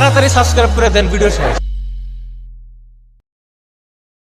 তাড়াতাড়ি সাবস্ক্রাইব করে দেন ভিডিও শেষ।